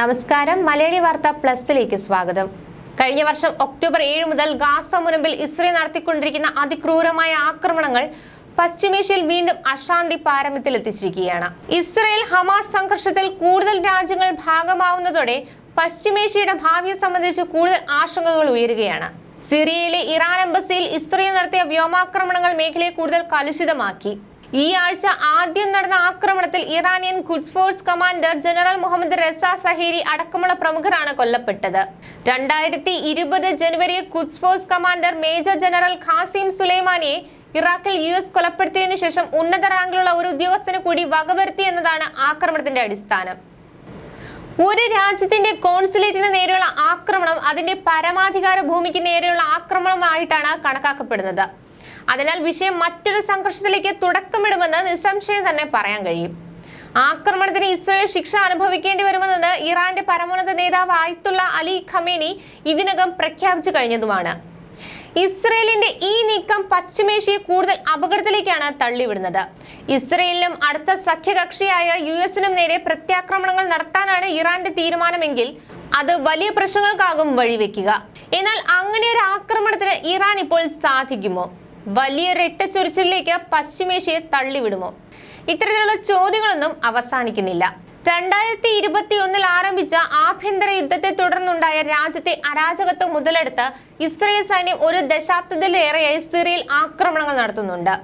നമസ്കാരം. മലയാളി വാർത്ത പ്ലസിലേക്ക് സ്വാഗതം. കഴിഞ്ഞ വർഷം ഒക്ടോബർ ഏഴ് മുതൽ ഗാസ മുനമ്പിൽ ഇസ്രയേൽ നടത്തിക്കൊണ്ടിരിക്കുന്ന അതിക്രൂരമായ ആക്രമണങ്ങൾ പശ്ചിമേഷ്യയിൽ വീണ്ടും അശാന്തി പാരമ്യത്തിലെത്തിച്ചിരിക്കുകയാണ്. ഇസ്രയേൽ ഹമാസ് സംഘർഷത്തിൽ കൂടുതൽ രാജ്യങ്ങൾ ഭാഗമാവുന്നതോടെ പശ്ചിമേഷ്യയുടെ ഭാവിയെ സംബന്ധിച്ച് കൂടുതൽ ആശങ്കകൾ ഉയരുകയാണ്. സിറിയയിലെ ഇറാൻ എംബസിയിൽ ഇസ്രയേൽ നടത്തിയ വ്യോമാക്രമണങ്ങൾ മേഖലയെ കൂടുതൽ കലുഷിതമാക്കി. ഈ ആഴ്ച ആദ്യം നടന്ന ആക്രമണത്തിൽ Iranian Quds force commander general Mohammad Reza Saheri അടക്കമുള്ള പ്രമുഖരാണ് കൊല്ലപ്പെട്ടത്. രണ്ടായിരത്തി ഇരുപത് ജനുവരി Quds force commander major general Qasem സുലൈമാനിയെ ഇറാഖിൽ യു എസ് കൊലപ്പെടുത്തിയതിനു ശേഷം ഉന്നത റാങ്കിലുള്ള ഒരു ഉദ്യോഗസ്ഥന് കൂടി വകവരുത്തി എന്നതാണ് ആക്രമണത്തിന്റെ അടിസ്ഥാനം. ഒരു രാജ്യത്തിന്റെ കോൺസുലേറ്റിന് നേരെയുള്ള ആക്രമണം അതിന്റെ പരമാധികാര ഭൂമിക്ക് നേരെയുള്ള ആക്രമണമായിട്ടാണ് കണക്കാക്കപ്പെടുന്നത്. അതിനാൽ വിഷയം മറ്റൊരു സംഘർഷത്തിലേക്ക് തുടക്കമിടുമെന്ന് നിസ്സംശയം തന്നെ പറയാൻ കഴിയും. ആക്രമണത്തിന് ഇസ്രയേൽ ശിക്ഷ അനുഭവിക്കേണ്ടി വരുമെന്നത് ഇറാന്റെ പരമോന്നത നേതാവ് ആയിത്തുള്ള അലി ഖമേനി ഇതിനകം പ്രഖ്യാപിച്ചു കഴിഞ്ഞതുമാണ്. ഇസ്രയേലിന്റെ ഈ നീക്കം പശ്ചിമേഷ്യയെ കൂടുതൽ അപകടത്തിലേക്കാണ് തള്ളിവിടുന്നത്. ഇസ്രയേലിനും അടുത്ത സഖ്യകക്ഷിയായ യു എസിനും നേരെ പ്രത്യാക്രമണങ്ങൾ നടത്താനാണ് ഇറാന്റെ തീരുമാനമെങ്കിൽ അത് വലിയ പ്രശ്നങ്ങൾക്കാകും വഴിവെക്കുക. എന്നാൽ അങ്ങനെ ഒരു ആക്രമണത്തിന് ഇറാൻ ഇപ്പോൾ സാധിക്കുമോ? വലിയ രക്തച്ചൊരിച്ചിലേക്ക് പശ്ചിമേഷ്യയെ തള്ളിവിടുമോ? ഇത്തരത്തിലുള്ള ചോദ്യങ്ങളൊന്നും അവസാനിക്കുന്നില്ല. രണ്ടായിരത്തി ഇരുപത്തി ഒന്നിൽ ആരംഭിച്ച ആഭ്യന്തര യുദ്ധത്തെ തുടർന്നുണ്ടായ രാജ്യത്തെ അരാജകത്വം മുതലെടുത്ത് ഇസ്രയേൽ സൈന്യം ഒരു ദശാബ്ദത്തിലേറെയായി സിറിയയിൽ ആക്രമണങ്ങൾ നടത്തുന്നുണ്ട്.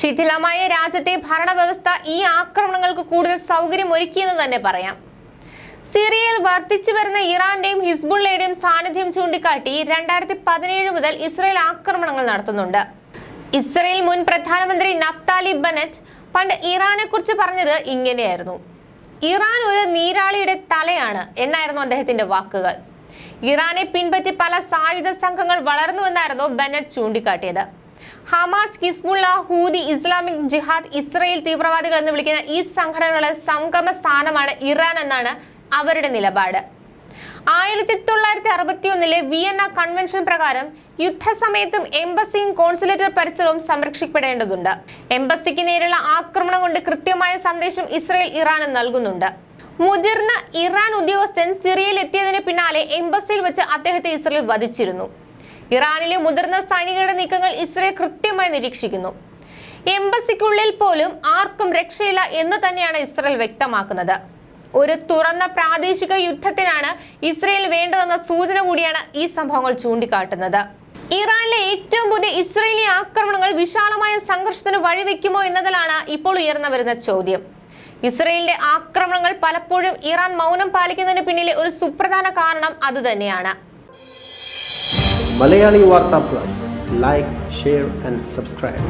ശിഥിലമായ രാജ്യത്തെ ഭരണവ്യവസ്ഥ ഈ ആക്രമണങ്ങൾക്ക് കൂടുതൽ സൗകര്യം ഒരുക്കിയെന്ന് തന്നെ പറയാം. സിറിയയിൽ വർദ്ധിച്ചു വരുന്ന ഇറാന്റെയും ഹിസ്ബുള്ളയുടെയും സാന്നിധ്യം ചൂണ്ടിക്കാട്ടി രണ്ടായിരത്തി പതിനേഴ് മുതൽ ഇസ്രയേൽ ആക്രമണങ്ങൾ നടത്തുന്നുണ്ട്. ഇസ്രയേൽ മുൻ പ്രധാനമന്ത്രി നഫ്താലി ബനറ്റ് പണ്ട് ഇറാനെ കുറിച്ച് പറഞ്ഞത് ഇങ്ങനെയായിരുന്നു. ഇറാൻ ഒരു നീരാളിയുടെ തലയാണ് എന്നായിരുന്നു അദ്ദേഹത്തിന്റെ വാക്കുകൾ. ഇറാനെ പിൻപറ്റി പല സായുധ സംഘങ്ങൾ വളർന്നു എന്നായിരുന്നു Bennett ചൂണ്ടിക്കാട്ടിയത്. Hamas Hezbollah Houthi Islamic Jihad Israel തീവ്രവാദികൾ എന്ന് വിളിക്കുന്ന ഈ സംഘടനകളുടെ സംഗമ സ്ഥാനമാണ് ഇറാൻ എന്നാണ് അവരുടെ നിലപാട്. ആയിരത്തി തൊള്ളായിരത്തി അറുപത്തി ഒന്നിലെ വിയന്ന കൺവെൻഷൻ പ്രകാരം യുദ്ധസമയത്തും എംബസിയും കോൺസുലേറ്റർ പരിസരവും സംരക്ഷിക്കപ്പെടേണ്ടതുണ്ട്. എംബസിക്ക് നേരെയുള്ള ആക്രമണം കൊണ്ട് കൃത്യമായ സന്ദേശം ഇസ്രായേൽ ഇറാന് നൽകുന്നുണ്ട്. മുതിർന്ന ഇറാൻ ഉദ്യോഗസ്ഥൻ സിറിയയിൽ എത്തിയതിന് പിന്നാലെ എംബസിയിൽ വെച്ച് അദ്ദേഹത്തെ ഇസ്രയേൽ വധിച്ചിരുന്നു. ഇറാനിലെ മുതിർന്ന സൈനികരുടെ നീക്കങ്ങൾ ഇസ്രയേൽ കൃത്യമായി നിരീക്ഷിക്കുന്നു. എംബസിക്കുള്ളിൽ പോലും ആർക്കും രക്ഷയില്ല എന്ന് തന്നെയാണ് ഇസ്രയേൽ വ്യക്തമാക്കുന്നത്. ഒരു തുറന്ന പ്രാദേശിക യുദ്ധത്തിനാണ് ഇസ്രയേൽ വേണ്ടതെന്ന സൂചന കൂടിയാണ് ഈ സംഭവങ്ങൾ ചൂണ്ടിക്കാട്ടുന്നത്. ഇറാനിലെ ഏറ്റവും പുതിയ ഇസ്രയേലി ആക്രമണങ്ങൾ വിശാലമായ സംഘർഷത്തിന് വഴിവെക്കുമോ എന്നതിലാണ് ഇപ്പോൾ ഉയർന്നു വരുന്ന ചോദ്യം. ഇസ്രയേലിന്റെ ആക്രമണങ്ങൾ പലപ്പോഴും ഇറാൻ മൗനം പാലിക്കുന്നതിന് പിന്നിലെ ഒരു സുപ്രധാന കാരണം അതുതന്നെയാണ്. Malayali Vartha plus. Like share and subscribe